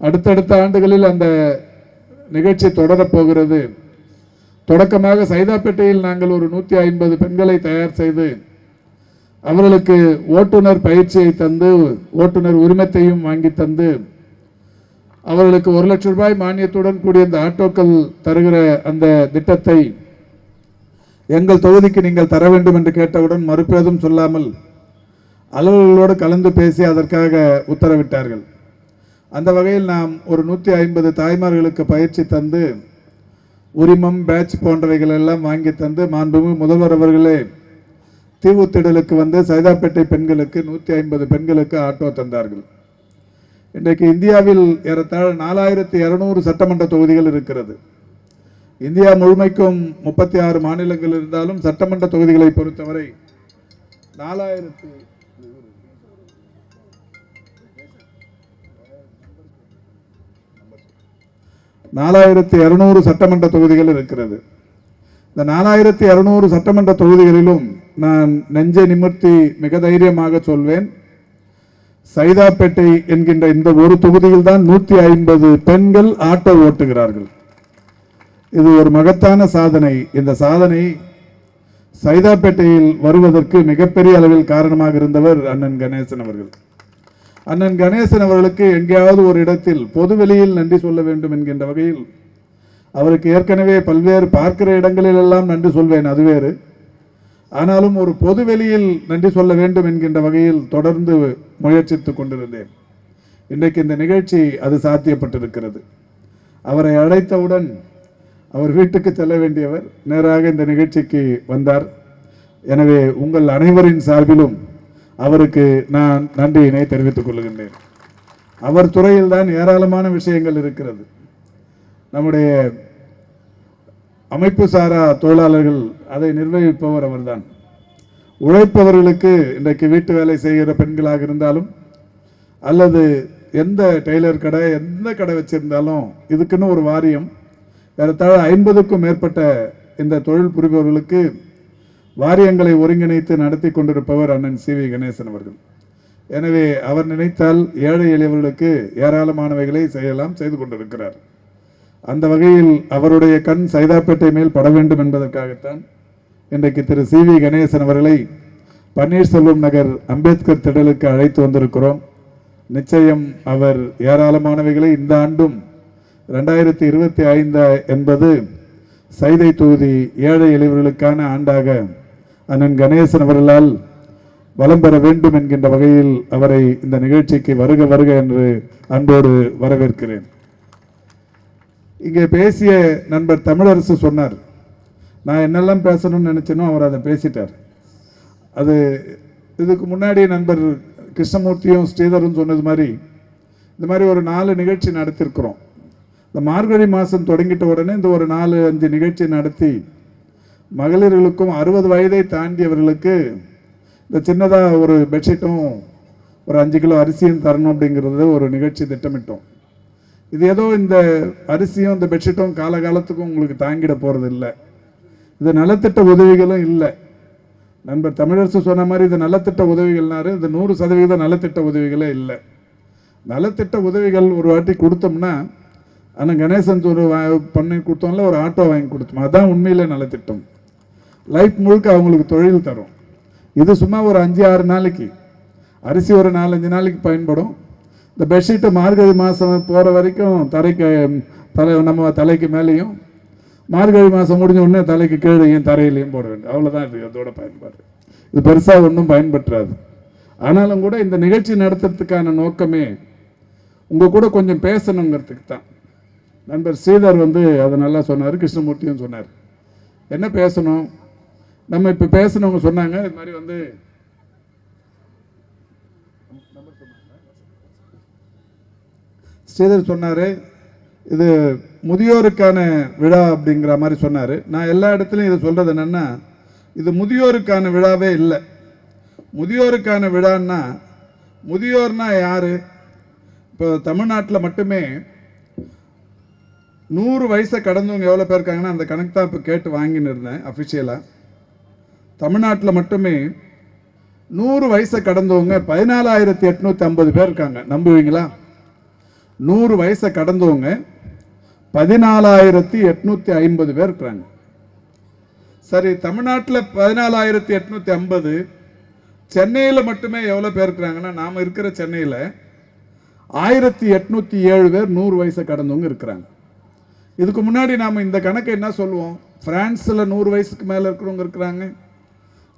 அடுத்தடுத்த ஆண்டுகளில் அந்த நிகழ்ச்சி தொடரப்போகிறது தொடக்கமாக சைதாப்பேட்டையில் நாங்கள் ஒரு நூற்றி ஐம்பது பெண்களை தயார் செய்து அவர்களுக்கு ஓட்டுநர் பயிற்சியை தந்து ஓட்டுநர் உரிமத்தையும் வாங்கி தந்து அவர்களுக்கு ஒரு லட்சம் ரூபாய் மானியத்துடன் கூடிய அந்த ஆட்டோக்கள் தருகிற அந்த திட்டத்தை எங்கள் தொகுதிக்கு நீங்கள் தர வேண்டும் என்று கேட்டவுடன் மறுப்பேதும் சொல்லாமல் அலுவலர்களோடு கலந்து பேசி அதற்காக உத்தரவிட்டார்கள். அந்த வகையில் நாம் ஒரு நூற்றி ஐம்பது தாய்மார்களுக்கு பயிற்சி தந்து உரிமம் பேட்ச் போன்றவைகள் எல்லாம் வாங்கி தந்து மாண்புமிகு முதல்வர் அவர்களே தீவுத்திடலுக்கு வந்து சைதாப்பேட்டை பெண்களுக்கு நூற்றி ஐம்பது பெண்களுக்கு ஆட்டோ தந்தார்கள். இன்றைக்கு இந்தியாவில் ஏறத்தாழ நாலாயிரத்தி இரநூறு சட்டமன்ற தொகுதிகள் இருக்கிறது. இந்தியா முழுமைக்கும் முப்பத்தி ஆறு மாநிலங்கள் இருந்தாலும் சட்டமன்ற தொகுதிகளை பொறுத்தவரை நாலாயிரத்தி நாலாயிரத்தி இரநூறு சட்டமன்ற தொகுதிகள் இருக்கிறது. இந்த நாலாயிரத்தி இரநூறு சட்டமன்ற தொகுதிகளிலும் நான் நெஞ்சை நிமிர்த்தி மிக தைரியமாக சொல்வேன். சைதாப்பேட்டை என்கின்ற இந்த ஒரு தொகுதியில் தான் நூற்றி ஐம்பது பெண்கள் ஆட்டோ ஓட்டுகிறார்கள். இது ஒரு மகத்தான சாதனை. இந்த சாதனை சைதாப்பேட்டையில் வருவதற்கு மிகப்பெரிய அளவில் காரணமாக இருந்தவர் அண்ணன் கணேசன் அவர்கள். அண்ணன் கணேசன் அவர்களுக்கு எங்கேயாவது ஒரு இடத்தில் பொதுவெளியில் நன்றி சொல்ல வேண்டும் என்கின்ற வகையில் அவருக்கு ஏற்கனவே பல்வேறு பார்க்கிற இடங்களில் எல்லாம் நன்றி சொல்வேன் அது வேறு. ஆனாலும் ஒரு பொதுவெளியில் நன்றி சொல்ல வேண்டும் என்கின்ற வகையில் தொடர்ந்து முயற்சித்து கொண்டிருந்தேன். இன்றைக்கு இந்த நிகழ்ச்சி அது சாத்தியப்பட்டிருக்கிறது. அவரை அழைத்தவுடன் அவர் வீட்டுக்கு செல்ல வேண்டியவர் நேராக இந்த நிகழ்ச்சிக்கு வந்தார். எனவே உங்கள் அனைவரின் சார்பிலும் அவருக்கு நான் நன்றியினை தெரிவித்துக் கொள்கின்றேன். அவர் துறையில் தான் ஏராளமான விஷயங்கள் இருக்கிறது. நம்முடைய அமைப்பு சாரா தொழிலாளர்கள் அதை நிர்வகிப்பவர் அவர்தான். உழைப்பவர்களுக்கு இன்றைக்கு வீட்டு வேலை செய்கிற பெண்களாக இருந்தாலும் அல்லது எந்த டெய்லர் கடை எந்த கடை வச்சிருந்தாலும் இதுக்குன்னு ஒரு வாரியம் ஏறத்தாழ ஐம்பதுக்கும் மேற்பட்ட இந்த தொழில் புரிபவர்களுக்கு வாரியங்களை ஒருங்கிணைத்து நடத்தி கொண்டிருப்பவர் அண்ணன் சி வி கணேசன் அவர்கள். எனவே அவர் நினைத்தால் ஏழை எளியவர்களுக்கு ஏராளமானவைகளை செய்யலாம் செய்து கொண்டிருக்கிறார். அந்த வகையில் அவருடைய கண் சைதாப்பேட்டை மேல் பட வேண்டும் என்பதற்காகத்தான் இன்றைக்கு திரு சி வி கணேசன் அவர்களை பன்னீர்செல்வம் நகர் அம்பேத்கர் திடலுக்கு அழைத்து வந்திருக்கிறோம். நிச்சயம் அவர் ஏராளமானவைகளை இந்த ஆண்டும் ரெண்டாயிரத்தி இருபத்தி ஐந்து என்பது சைதை தொகுதி ஏழை எளியவர்களுக்கான ஆண்டாக அண்ணன் கணேசன் அவர்களால் வலம் பெற வேண்டும் என்கின்ற வகையில் அவரை இந்த நிகழ்ச்சிக்கு வருக வருக என்று அன்போடு வரவேற்கிறேன். இங்கே பேசிய நண்பர் தமிழரசு சொன்னார் நான் என்னெல்லாம் பேசணும்னு நினச்சேனோ அவர் அதை பேசிட்டார். அது இதுக்கு முன்னாடி நண்பர் கிருஷ்ணமூர்த்தியும் ஸ்ரீதரும் சொன்னது மாதிரி இந்த மாதிரி ஒரு நாலு நிகழ்ச்சி நடத்திருக்கிறோம் இந்த மார்கழி மாதம் தொடங்கிட்ட உடனே இந்த ஒரு நாலு அஞ்சு நிகழ்ச்சி நடத்தி மகளிர்களுக்கும் அறுபது வயதை தாண்டியவர்களுக்கு இந்த சின்னதாக ஒரு பெட்ஷீட்டும் ஒரு அஞ்சு கிலோ அரிசியும் தரணும் அப்படிங்கிறது ஒரு நிகழ்ச்சி திட்டமிட்டோம். இது ஏதோ இந்த அரிசியும் இந்த பெட்ஷீட்டும் காலகாலத்துக்கும் உங்களுக்கு தாங்கிட போகிறது இல்லை. இது நலத்திட்ட உதவிகளும் இல்லை. நண்பர் தமிழரசு சொன்ன மாதிரி இது நலத்திட்ட உதவிகள்னாரு இது நூறு சதவீத நலத்திட்ட உதவிகளே இல்லை. நலத்திட்ட உதவிகள் ஒரு வாட்டி கொடுத்தோம்னா ஆனால் கணேசன் ஒரு பண்ணி கொடுத்தோம்ல ஒரு ஆட்டோ வாங்கி கொடுத்தோம். அதுதான் உண்மையில் நலத்திட்டம். லைஃப் முழுக்க அவங்களுக்கு தொழில் தரும். இது சும்மா ஒரு அஞ்சு ஆறு நாளைக்கு. அரிசி ஒரு நாலஞ்சு நாளைக்கு பயன்படும். இந்த பெட்ஷீட்டு மார்கழி மாதம் போகிற வரைக்கும் தரைக்கு தலை நம்ம தலைக்கு மேலேயும் மார்கழி மாதம் முடிஞ்ச உடனே தலைக்கு கீழேயும் தரையிலையும் போட வேண்டும். அவ்வளோதான் இது அதோட பயன்பாடு. இது பெருசாக ஒன்றும் பயன்பற்றாது. ஆனாலும் கூட இந்த நிகழ்ச்சி நடத்துறதுக்கான நோக்கமே உங்கள் கூட கொஞ்சம் பேசணுங்கிறதுக்கு தான். நண்பர் ஸ்ரீதர் வந்து அதை நல்லா சொன்னார் கிருஷ்ணமூர்த்தியும் சொன்னார். என்ன பேசணும்? நம்ம இப்போ பேசினவங்க சொன்னாங்க இது மாதிரி வந்து ஸ்ரீதர் சொன்னார் இது முதியோருக்கான விழா அப்படிங்கிற மாதிரி சொன்னார். நான் எல்லா இடத்துலையும் இதை சொல்கிறது என்னென்னா இது முதியோருக்கான விழாவே இல்லை. முதியோருக்கான விழான்னா முதியோர்னா யார்? இப்போ தமிழ்நாட்டில் மட்டுமே நூறு வயசை கடந்தவங்க எவ்வளோ பேர் இருக்காங்கன்னா அந்த கணக்கு தான் இப்போ கேட்டு வாங்கின்னு இருந்தேன் அஃபிஷியலாக தமிழ்நாட்டில் மட்டுமே நூறு வயசை கடந்தவங்க பதினாலாயிரத்தி எட்நூற்றி ஐம்பது பேர் இருக்காங்க. நம்புவீங்களா? நூறு வயசை கடந்தவங்க பதினாலாயிரத்தி எட்நூத்தி ஐம்பது பேர் இருக்கிறாங்க சரி தமிழ்நாட்டில் பதினாலாயிரத்தி எட்நூத்தி ஐம்பது சென்னையில் மட்டுமே எவ்வளோ பேர் இருக்கிறாங்கன்னா நாம் இருக்கிற சென்னையில் ஆயிரத்தி எட்நூத்தி ஏழு பேர் நூறு வயசை கடந்தவங்க இருக்கிறாங்க. இதுக்கு முன்னாடி நாம் இந்த கணக்கை என்ன சொல்லுவோம்? பிரான்ஸில் நூறு வயசுக்கு மேலே இருக்கிறவங்க இருக்கிறாங்க.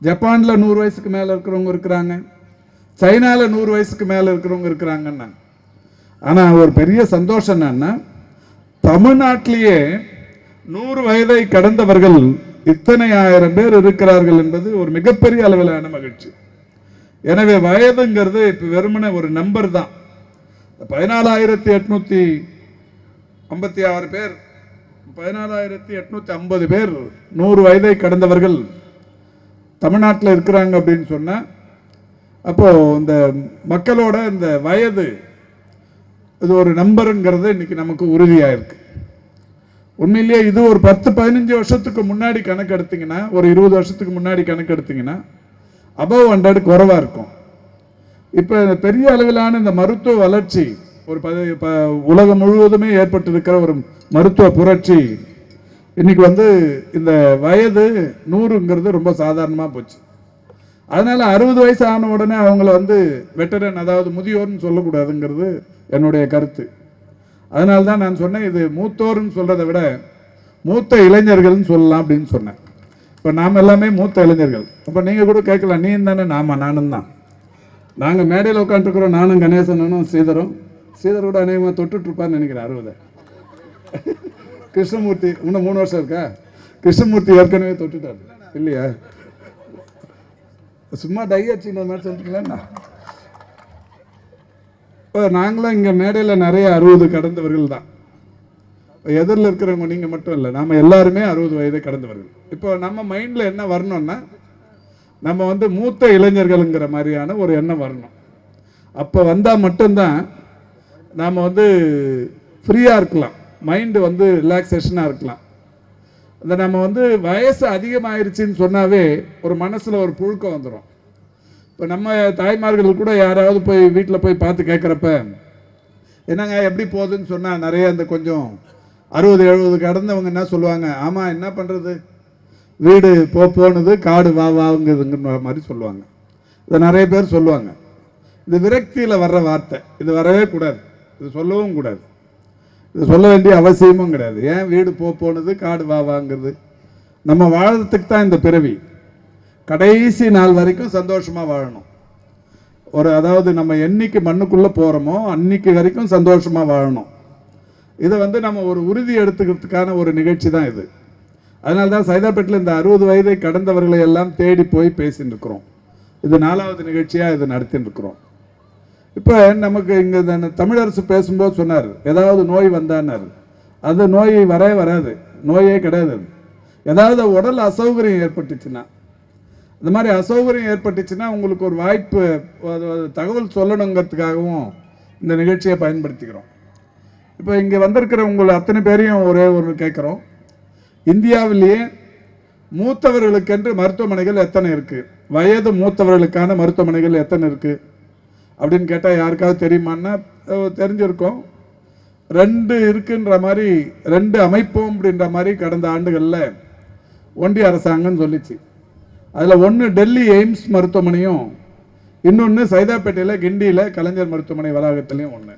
ஜப்பானில் நூறு வயசுக்கு மேலே இருக்கிறவங்க இருக்கிறாங்க. சைனாவில் நூறு வயசுக்கு மேலே இருக்கிறவங்க இருக்கிறாங்கன்னாங்க ஆனால் ஒரு பெரிய சந்தோஷம் என்னன்னா தமிழ்நாட்டிலேயே நூறு வயதை கடந்தவர்கள் இத்தனை ஆயிரம் பேர் இருக்கிறார்கள் என்பது ஒரு மிகப்பெரிய அளவிலான மகிழ்ச்சி. எனவே வயதுங்கிறது இப்போ வெறுமனே ஒரு நம்பர் தான். பதினாலாயிரத்தி எட்நூற்றி ஐம்பத்தி ஆறு பேர் பதினாலாயிரத்தி எட்நூற்றி ஐம்பது பேர் நூறு வயதை கடந்தவர்கள் தமிழ்நாட்டில் இருக்கிறாங்க அப்படின்னு சொன்னால் அப்போது இந்த மக்களோட இந்த வயது இது ஒரு நம்பருங்கிறது இன்றைக்கி நமக்கு உறுதியாக இருக்குது உண்மையிலேயே இது ஒரு பத்து பதினஞ்சு வருஷத்துக்கு முன்னாடி கணக்கு எடுத்திங்கன்னா ஒரு இருபது வருஷத்துக்கு முன்னாடி கணக்கு எடுத்திங்கன்னா அபவ் ஹண்ட்ரட் குறைவாக இருக்கும். இப்போ இந்த பெரிய அளவிலான இந்த மருத்துவ வளர்ச்சி ஒரு பத ப உலகம் முழுவதுமே ஏற்பட்டிருக்கிற ஒரு மருத்துவ புரட்சி இன்னைக்கு வந்து இந்த வயது நூறுங்கிறது ரொம்ப சாதாரணமாக போச்சு. அதனால அறுபது வயசு ஆன உடனே அவங்கள வந்து வெட்டரன் அதாவது முதியோர்னு சொல்லக்கூடாதுங்கிறது என்னுடைய கருத்து. அதனால தான் நான் சொன்னேன் இது மூத்தோர்னு சொல்கிறத விட மூத்த இளைஞர்கள்னு சொல்லலாம் அப்படின்னு சொன்னேன். இப்போ நாம் எல்லாமே மூத்த இளைஞர்கள். அப்போ நீங்கள் கூட கேட்கலாம் நீ தானே நாம நானும் தான். நாங்கள் மேடையில் உட்காந்துருக்குறோம் நானும் கணேசனும் ஸ்ரீதரும். ஸ்ரீதர் கூட அநேகமாக தொட்டுட்ருப்பான்னு நினைக்கிறேன் அறுபதை. கிருஷ்ணமூர்த்தி இன்னும் மூணு வருஷம் இருக்கா? கிருஷ்ணமூர்த்தி ஏற்கனவே தொட்டுட்டாரு. இல்லையா? சும்மா டையாச்சு இந்த மாதிரி சொல்லிட்டீங்களா இப்போ நாங்களும் இங்கே மேடையில் நிறைய அறுபது கடந்தவர்கள் தான். எதிரில் இருக்கிறவங்க நீங்கள் மட்டும் இல்லை நாம எல்லாருமே அறுபது வயதை கடந்தவர்கள். இப்போ நம்ம மைண்டில் என்ன வரணும்னா நம்ம வந்து மூத்த இளைஞர்கள்ங்கிற மாதிரியான ஒரு எண்ணம் வரணும். அப்போ வந்தால் மட்டும்தான் நாம் வந்து ஃப்ரீயாக இருக்கலாம். மைண்டு வந்து ரிலாக்ஸேஷனாக இருக்கலாம். இந்த நம்ம வந்து வயசு அதிகமாயிருச்சுன்னு சொன்னாவே ஒரு மனசில் ஒரு புழுக்கம் வந்துடும் இப்போ நம்ம தாய்மார்கள் கூட யாராவது போய் வீட்டில் போய் பார்த்து கேட்குறப்ப என்னங்க எப்படி போகுதுன்னு சொன்னால் நிறைய இந்த கொஞ்சம் அறுபது எழுபது கடந்தவங்க என்ன சொல்லுவாங்க? ஆமாம் என்ன பண்ணுறது வீடு போ போனது காடு வா வாங்குதுங்கிற மாதிரி சொல்லுவாங்க. இதை நிறைய பேர் சொல்லுவாங்க. இது விரக்தியில் வர்ற வார்த்தை இது வரவே கூடாது. இது சொல்லவும் கூடாது. சொல்ல வேண்டிய அவசியமும் கிடையாது. ஏன் வீடு போ போனது காடு வா வாங்கிறது? நம்ம வாழறதுக்கு தான் இந்த பிறவி. கடைசி நாள் வரைக்கும் சந்தோஷமாக வாழணும். ஒரு அதாவது நம்ம என்னைக்கு மண்ணுக்குள்ளே போகிறோமோ அன்னைக்கு வரைக்கும் சந்தோஷமாக வாழணும். இதை வந்து நம்ம ஒரு உறுதி எடுத்துக்கிறதுக்கான ஒரு நிகழ்ச்சி தான் இது. அதனால தான் சைதாப்பேட்டில் இந்த அறுபது வயதை கடந்தவர்களை எல்லாம் தேடி போய் பேசிட்டு இருக்கிறோம் இது நாலாவது நிகழ்ச்சியாக இது நடத்தின்னு இருக்கிறோம் இப்போ நமக்கு இங்கே தமிழரசு பேசும்போது சொன்னார் ஏதாவது நோய் வந்தான்னாரு. அது நோய் வரவே வராது நோயே கிடையாது. ஏதாவது உடல் அசௌகரியம் ஏற்பட்டுச்சுன்னா இந்த மாதிரி அசௌகரியம் ஏற்பட்டுச்சுன்னா உங்களுக்கு ஒரு வாய்ப்பு அது தகவல் சொல்லணுங்கிறதுக்காகவும் இந்த நிகழ்ச்சியை பயன்படுத்திக்கிறோம். இப்போ இங்கே வந்திருக்கிற உங்களை அத்தனை பேரையும் ஒரே ஒரு கேட்குறோம். இந்தியாவிலேயே மூத்தவர்களுக்கென்று மருத்துவமனைகள் எத்தனை இருக்குது வயது மூத்தவர்களுக்கான மருத்துவமனைகள் எத்தனை இருக்குது அப்படின்னு கேட்டால் யாருக்காவது தெரியுமான்னா தெரிஞ்சிருக்கோம் தெரிஞ்சிருக்கும். ரெண்டு இருக்குன்ற மாதிரி ரெண்டு அமைப்போம் அப்படின்ற மாதிரி கடந்த ஆண்டுகளில் ஒன்றிய அரசாங்கம் சொல்லிச்சு. அதில் ஒன்று டெல்லி எய்ம்ஸ் மருத்துவமனையும் இன்னொன்று சைதாப்பேட்டையில் கிண்டியில் கலைஞர் மருத்துவமனை வளாகத்துலேயும் ஒன்று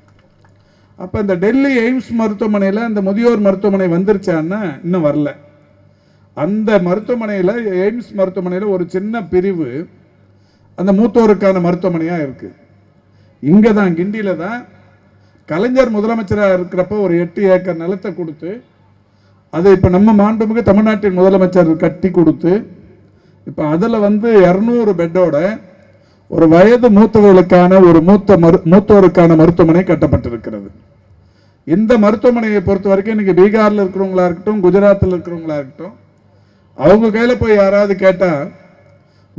அப்போ இந்த டெல்லி எய்ம்ஸ் மருத்துவமனையில் அந்த முதியோர் மருத்துவமனை வந்துருச்சான்னா இன்னும் வரல. அந்த மருத்துவமனையில் எய்ம்ஸ் மருத்துவமனையில் ஒரு சின்ன பிரிவு அந்த மூத்தோருக்கான மருத்துவமனையாக இருக்குது இங்கே தான் கிண்டியில் தான் கலைஞர் முதலமைச்சராக இருக்கிறப்ப ஒரு எட்டு ஏக்கர் நிலத்தை கொடுத்து அதை இப்போ நம்ம மாண்புமிகு தமிழ்நாட்டின் முதலமைச்சர் கட்டி கொடுத்து இப்போ அதில் வந்து இரநூறு பெட்டோட ஒரு வயது மூத்தவர்களுக்கான ஒரு மூத்த மரு மூத்தோருக்கான மருத்துவமனை கட்டப்பட்டிருக்கிறது. இந்த மருத்துவமனையை பொறுத்த வரைக்கும் இன்றைக்கி பீகாரில் இருக்கிறவங்களா இருக்கட்டும் குஜராத்தில் இருக்கிறவங்களா இருக்கட்டும் அவங்க கையில் போய் யாராவது கேட்டால்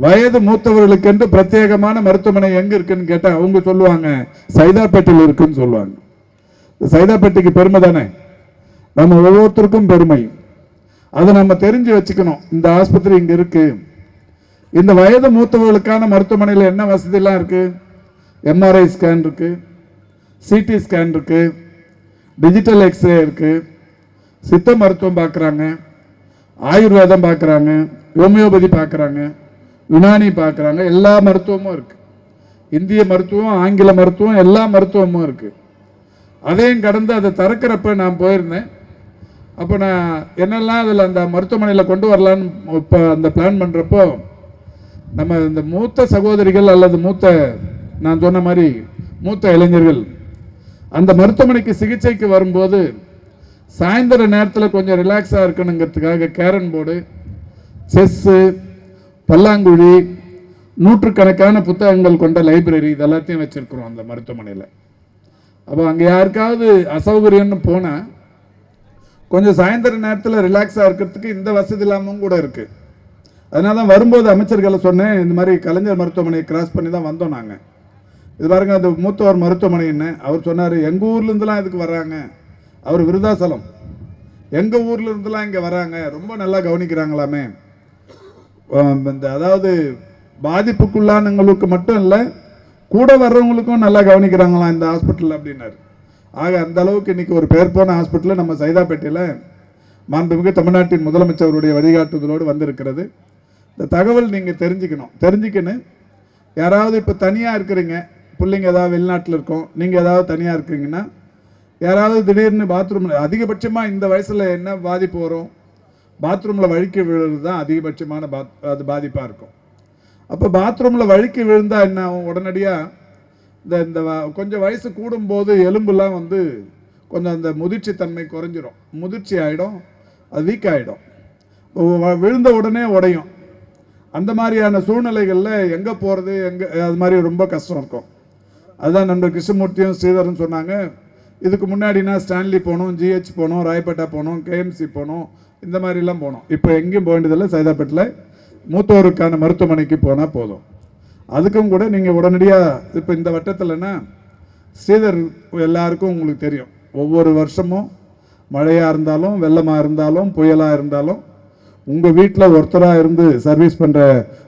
வயது மூத்தவர்களுக்கென்று பிரத்யேகமான மருத்துவமனை எங்க இருக்குன்னு கேட்டா அவங்க சொல்லுவாங்க சைதாப்பேட்டையில் இருக்குன்னு சொல்லுவாங்க. சைதாப்பேட்டைக்கு பெருமை தானே? நம்ம ஒவ்வொருத்தருக்கும் பெருமை. அதை நம்ம தெரிஞ்சு வச்சுக்கணும். இந்த ஆஸ்பத்திரி இங்க இருக்கு. இந்த வயது மூத்தவர்களுக்கான மருத்துவமனையில் என்ன வசதியெல்லாம் இருக்கு? எம்ஆர்ஐ ஸ்கேன் இருக்கு. சிடி ஸ்கேன் இருக்கு. டிஜிட்டல் எக்ஸ்ரே இருக்குது சித்த மருத்துவம் பார்க்குறாங்க. ஆயுர்வேதம் பார்க்குறாங்க. ஹோமியோபதி பார்க்குறாங்க. யுனானி பார்க்குறாங்க எல்லா மருத்துவமும் இருக்குது இந்திய மருத்துவம் ஆங்கில மருத்துவம் எல்லா மருத்துவமும் இருக்குது அதையும் கடந்து அதை திறக்கிறப்ப நான் போயிருந்தேன். அப்போ நான் என்னெல்லாம் அதில் அந்த மருத்துவமனையில் கொண்டு வரலான்னு இப்போ அந்த பிளான் பண்ணுறப்போ நம்ம இந்த மூத்த சகோதரிகள் அல்லது மூத்த நான் சொன்ன மாதிரி மூத்த இளைஞர்கள் அந்த மருத்துவமனைக்கு சிகிச்சைக்கு வரும்போது சாயந்தர நேரத்தில் கொஞ்சம் ரிலாக்ஸாக இருக்கணுங்கிறதுக்காக கேரன் போர்டு செஸ்ஸு பல்லாங்குழி நூற்றுக்கணக்கான புத்தகங்கள் கொண்ட லைப்ரரி இதெல்லாத்தையும் வச்சுருக்குறோம் அந்த மருத்துவமனையில். அப்போ அங்கே யாருக்காவது அசௌகரியம்னு போனால் கொஞ்சம் சாயந்தர நேரத்தில் ரிலாக்ஸாக இருக்கிறதுக்கு இந்த வசதி இல்லாமல் கூட இருக்குது அதனால தான் வரும்போது அமைச்சர்களை சொன்னேன் இந்த மாதிரி கலைஞர் மருத்துவமனையை கிராஸ் பண்ணி தான் வந்தோம் நாங்கள் இது பாருங்க அது மூத்தவர் மருத்துவமனைன்னு அவர் சொன்னார் எங்கள் ஊர்லேருந்துலாம் இதுக்கு வர்றாங்க அவர் விருதாசலம். எங்கள் ஊர்லேருந்துலாம் இங்கே வராங்க. ரொம்ப நல்லா கவனிக்கிறாங்களாமே. இந்த அதாவது பாதிப்புக்குள்ளானவங்களுக்கு மட்டும் இல்லை கூட வர்றவங்களுக்கும் நல்லா கவனிக்கிறாங்களாம் இந்த ஹாஸ்பிட்டல் அப்படின்னாரு. ஆக அந்த அளவுக்கு இன்னைக்கு ஒரு பேர் போன ஹாஸ்பிட்டலில் நம்ம சைதாப்பேட்டையில் மாண்புமிகு தமிழ்நாட்டின் முதலமைச்சருடைய வழிகாட்டுதலோடு வந்திருக்கிறது. இந்த தகவல் நீங்கள் தெரிஞ்சுக்கணும். தெரிஞ்சுக்கணும் யாராவது இப்போ தனியாக இருக்கிறீங்க பிள்ளைங்க ஏதாவது வெளிநாட்டில் இருக்கோம் நீங்கள் ஏதாவது தனியாக இருக்கீங்கன்னா யாராவது திடீர்னு பாத்ரூம் அதிகபட்சமாக இந்த வயசில் என்ன பாதிப்பு வரும்? பாத்ரூமில் வழுக்கி விழுறது தான் அதிகபட்சமான பாத் அது பாதிப்பாக இருக்கும். அப்போ பாத்ரூமில் வழுக்கி விழுந்தால் என்ன ஆகும்? உடனடியாக இந்த இந்த கொஞ்சம் வயசு கூடும்போது எலும்புலாம் வந்து கொஞ்சம் அந்த முதிர்ச்சி தன்மை குறைஞ்சிரும். முதிர்ச்சி ஆகிடும் அது வீக் ஆகிடும் விழுந்த உடனே உடையும். அந்த மாதிரியான சூழ்நிலைகளில் எங்கே போகிறது எங்கே அது மாதிரி ரொம்ப கஷ்டம் இருக்கும். அதுதான் நண்பர் கிருஷ்ணமூர்த்தியும் ஸ்ரீதரன் சொன்னாங்க. இதுக்கு முன்னாடினா ஸ்டான்லி போனோம் ஜிஹெச் போனோம் ராயப்பேட்டா போனோம் கேஎம்சி போனோம் இந்த மாதிரிலாம் போனோம். இப்போ எங்கேயும் போக வேண்டியதில்லை. சைதாப்பேட்டில் மூத்தோருக்கான மருத்துவமனைக்கு போனால் போதும். அதுக்கும் கூட நீங்கள் உடனடியாக இப்போ இந்த வட்டத்தில்னா ஸ்ரீதர் எல்லாருக்கும் உங்களுக்கு தெரியும். ஒவ்வொரு வருஷமும் மழையாக இருந்தாலும் வெள்ளமாக இருந்தாலும் புயலாக இருந்தாலும் உங்கள் வீட்டில் ஒருத்தராக இருந்து சர்வீஸ் பண்ணுற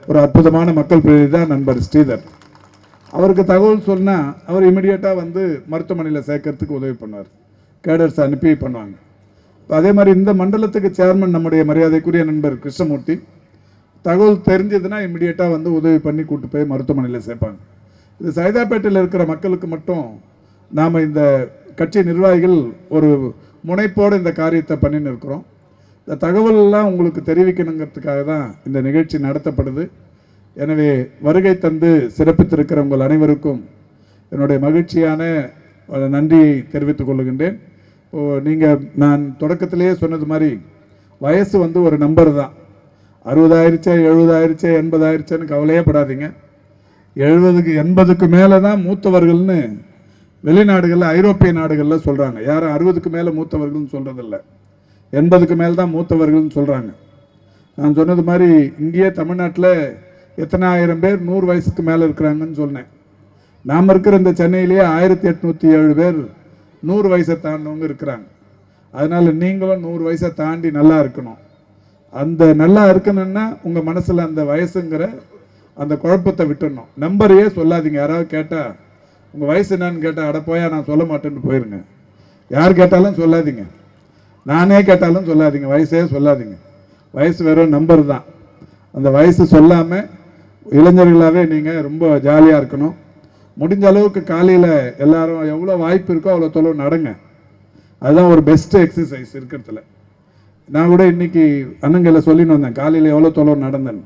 ஒரு அற்புதமான மக்கள் பிரதிநிதி தான் நண்பர் ஸ்ரீதர். அவருக்கு தகவல் சொன்னால் அவர் இமிடியேட்டாக வந்து மருத்துவமனையில் சேர்க்கறதுக்கு உதவி பண்ணார் கேடர்ஸ் அனுப்பி பண்ணுவாங்க. அதே மாதிரி இந்த மண்டலத்துக்கு சேர்மன் நம்முடைய மரியாதைக்குரிய நண்பர் கிருஷ்ணமூர்த்தி தகவல் தெரிஞ்சதுன்னா இமிடியேட்டாக வந்து உதவி பண்ணி கூட்டு போய் மருத்துவமனையில் சேர்ப்பாங்க. இது சைதாப்பேட்டையில் இருக்கிற மக்களுக்கு மட்டும் நாம் இந்த கட்சி நிர்வாகிகள் ஒரு முனைப்போடு இந்த காரியத்தை பண்ணின்னு இருக்கிறோம். இந்த தகவலெல்லாம் உங்களுக்கு தெரிவிக்கணுங்கிறதுக்காக தான் இந்த நிகழ்ச்சி நடத்தப்படுது. எனவே வருகை தந்து சிறப்பித்திருக்கிற உங்கள் அனைவருக்கும் என்னுடைய மகிழ்ச்சியான நன்றியை தெரிவித்துக் கொள்கின்றேன். நீங்கள் நான் தொடக்கத்திலேயே சொன்னது மாதிரி வயசு வந்து ஒரு நம்பர் தான். அறுபதாயிருச்சே எழுபதாயிருச்சே எண்பதாயிருச்சேன்னு கவலையே படாதீங்க. எழுபதுக்கு எண்பதுக்கு மேலே தான் மூத்தவர்கள்னு வெளிநாடுகளில் ஐரோப்பிய நாடுகளில் சொல்கிறாங்க யாரும் அறுபதுக்கு மேலே மூத்தவர்கள்னு சொல்கிறதில்ல எண்பதுக்கு மேலே தான் மூத்தவர்கள்னு சொல்கிறாங்க நான் சொன்னது மாதிரி இங்கேயே தமிழ்நாட்டில் எத்தனை ஆயிரம் பேர் நூறு வயசுக்கு மேலே இருக்கிறாங்கன்னு சொன்னேன். நாம் இருக்கிற இந்த சென்னையிலேயே ஆயிரத்தி எட்நூற்றி ஏழு பேர் நூறு வயசை தாண்டினவங்க இருக்கிறாங்க. அதனால் நீங்களும் நூறு வயசை தாண்டி நல்லா இருக்கணும். அந்த நல்லா இருக்கணும்னா உங்கள் மனசில் அந்த வயசுங்கிற அந்த குழப்பத்தை விட்டுடணும் நம்பரையே சொல்லாதீங்க. யாராவது கேட்டால் உங்கள் வயசு என்னன்னு கேட்டால் அட போயா நான் சொல்ல மாட்டேன்னு போயிருங்க. யார் கேட்டாலும் சொல்லாதீங்க. நானே கேட்டாலும் சொல்லாதீங்க. வயசே சொல்லாதீங்க. வயசு வெறும் நம்பர் தான். அந்த வயசு சொல்லாமல் இளைஞர்களாகவே நீங்கள் ரொம்ப ஜாலியாக இருக்கணும். முடிஞ்ச அளவுக்கு காலையில் எல்லாரும் எவ்வளோ வாய்ப்பு இருக்கோ அவ்வளோ தொலைவு நடங்க. அதுதான் ஒரு பெஸ்ட்டு எக்ஸசைஸ் இருக்கிறதுல. நான் கூட இன்னைக்கு அண்ணங்களை சொல்லின்னு வந்தேன் காலையில் எவ்வளோ தொலைவு நடந்தேன்னு.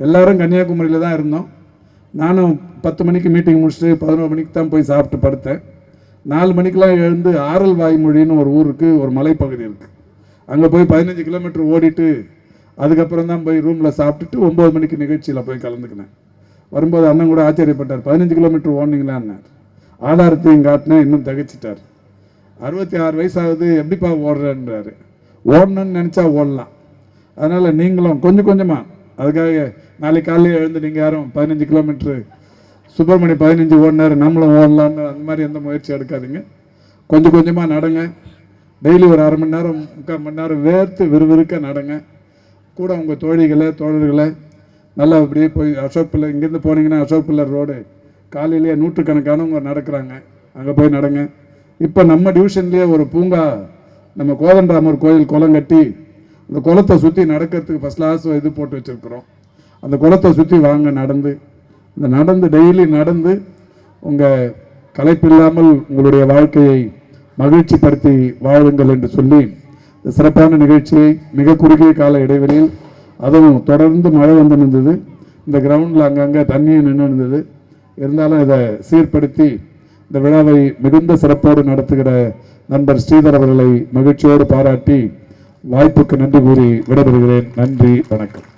எல்லோரும் கன்னியாகுமரியில் தான் இருந்தோம். நானும் பத்து மணிக்கு மீட்டிங் முடிச்சுட்டு பதினோரு மணிக்கு தான் போய் சாப்பிட்டு படுத்தேன். நாலு மணிக்கெலாம் எழுந்து ஆரல் வாய்மொழின்னு ஒரு ஊருக்கு ஒரு மலைப்பகுதி இருக்குது அங்கே போய் பதினஞ்சு கிலோமீட்டர் ஓடிட்டு அதுக்கப்புறம் தான் போய் ரூமில் சாப்பிட்டுட்டு ஒம்பது மணிக்கு நிகழ்ச்சியில் போய் கலந்துக்கினேன். வரும்போது அண்ணன் கூட ஆச்சரியப்பட்டார். பதினஞ்சு கிலோமீட்டர் ஓடினீங்களான்னார் ஆதாரத்தையும் காட்டினேன் இன்னும் தகச்சிட்டார். அறுபத்தி ஆறு வயசாகுது எப்படிப்பா ஓடுறேன்றாரு. ஓடணும்னு நினச்சா ஓடலாம். அதனால் நீங்களும் கொஞ்சம் கொஞ்சமாக அதுக்காக நாளைக்கு காலையில் எழுந்து நீங்கள் யாரும் பதினஞ்சு கிலோமீட்ரு சுப்பிரமணி பதினஞ்சு ஓடினார் நம்மளும் ஓடலான்னு அந்த மாதிரி எந்த முயற்சி எடுக்காதீங்க. கொஞ்சம் கொஞ்சமாக நடங்க. டெய்லி ஒரு அரை மணி நேரம் முக்கால் மணி நேரம் வேர்த்து விறுவிறுக்க நடங்க. கூட உங்கள் தோழிகளை தோழர்களை நல்லா அப்படியே போய் அசோக் பிள்ளை இங்கேருந்து போனீங்கன்னா அசோக் பில்லர் ரோடு. காலையிலேயே நூற்றுக்கணக்கானவங்க நடக்கிறாங்க. அங்கே போய் நடங்க. இப்போ நம்ம டிவிஷன்லேயே ஒரு பூங்கா நம்ம கோதண்டராமர் கோயில் குளம் கட்டி அந்த குளத்தை சுற்றி நடக்கிறதுக்கு ஃபஸ்ட் கிளாஸ் இது போட்டு வச்சுருக்குறோம். அந்த குளத்தை சுற்றி வாங்க நடந்து இந்த நடந்து டெய்லி நடந்து உங்கள் களைப்பில்லாமல் உங்களுடைய வாழ்க்கையை மகிழ்ச்சிப்படுத்தி வாழுங்கள் என்று சொல்லி சிறப்பான நிகழ்ச்சியை மிக குறுகிய கால இடைவெளியில் அதுவும் தொடர்ந்து மழை வந்து நின்றது. இந்த கிரவுண்டில் அங்கங்கே தண்ணியும் நின்று இருந்தது. இருந்தாலும் இதை சீர்படுத்தி இந்த விழாவை மிகுந்த சிறப்போடு நடத்துகிற நண்பர் ஸ்ரீதர் அவர்களை மகிழ்ச்சியோடு பாராட்டி வாய்ப்புக்கு நன்றி கூறி விடைபெறுகிறேன். நன்றி வணக்கம்.